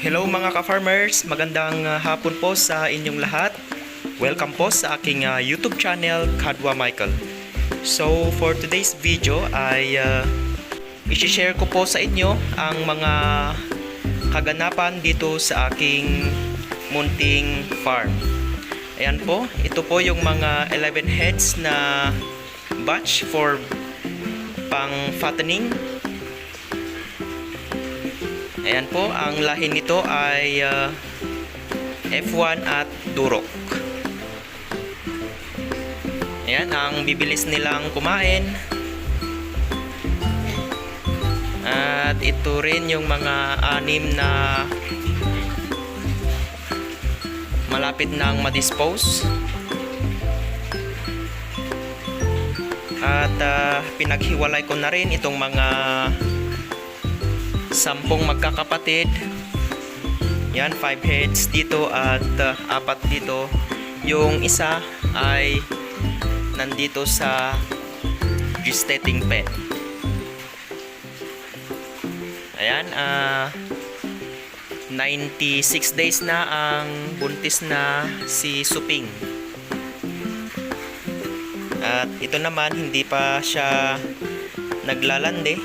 Hello mga ka-farmers, magandang uh, hapon po sa inyong lahat. Welcome po sa aking uh, YouTube channel, Kadwa Michael. So for today's video ay uh, i-share ko po sa inyo ang mga kaganapan dito sa aking munting farm. Ayan po, ito po yung mga 11 heads na batch for pang fattening Ayan po, ang lahi nito ay uh, F1 at Durok. Ayan, ang bibilis nilang kumain. At ito rin yung mga anim na malapit nang madispose. At uh, pinaghiwalay ko na rin itong mga sampung magkakapatid. Yan, 5 heads dito at uh, apat dito. Yung isa ay nandito sa gestating pen. Ayan, ah 96 days na ang buntis na si Suping. At ito naman hindi pa siya naglalande.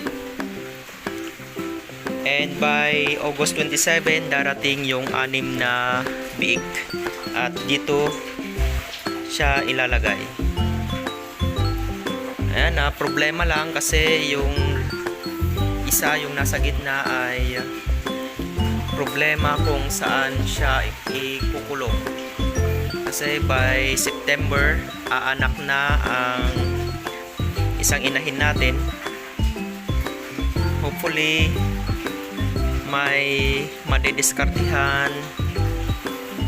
And by August 27, darating yung anim na biik. At dito siya ilalagay. Ayan, na problema lang kasi yung isa yung nasa gitna ay problema kung saan siya ikukulong. Kasi by September, aanak na ang isang inahin natin. Hopefully, may madidiskartihan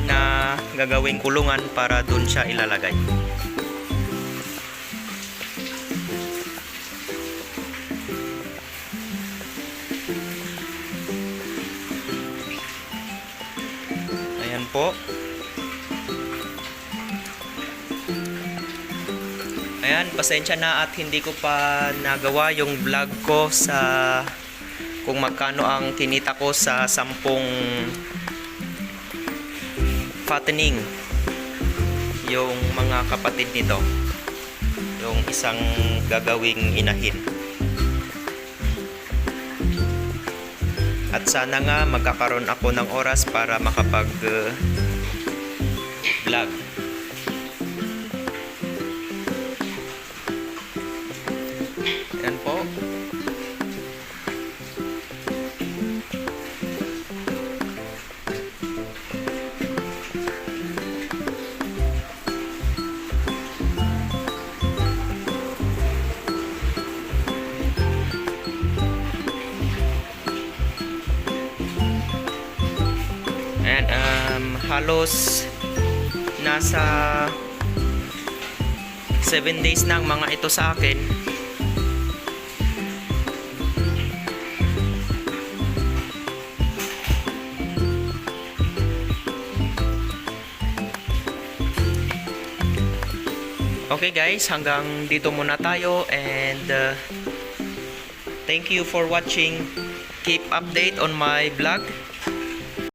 na gagawing kulungan para doon siya ilalagay. Ayan po. Ayan, pasensya na at hindi ko pa nagawa yung vlog ko sa kung magkano ang kinita ko sa sampung fattening yung mga kapatid nito yung isang gagawing inahin. At sana nga magkakaroon ako ng oras para makapag uh, vlog Ayan, um, halos nasa 7 days na ang mga ito sa akin. Okay guys, hanggang dito muna tayo and uh, thank you for watching. Keep update on my vlog.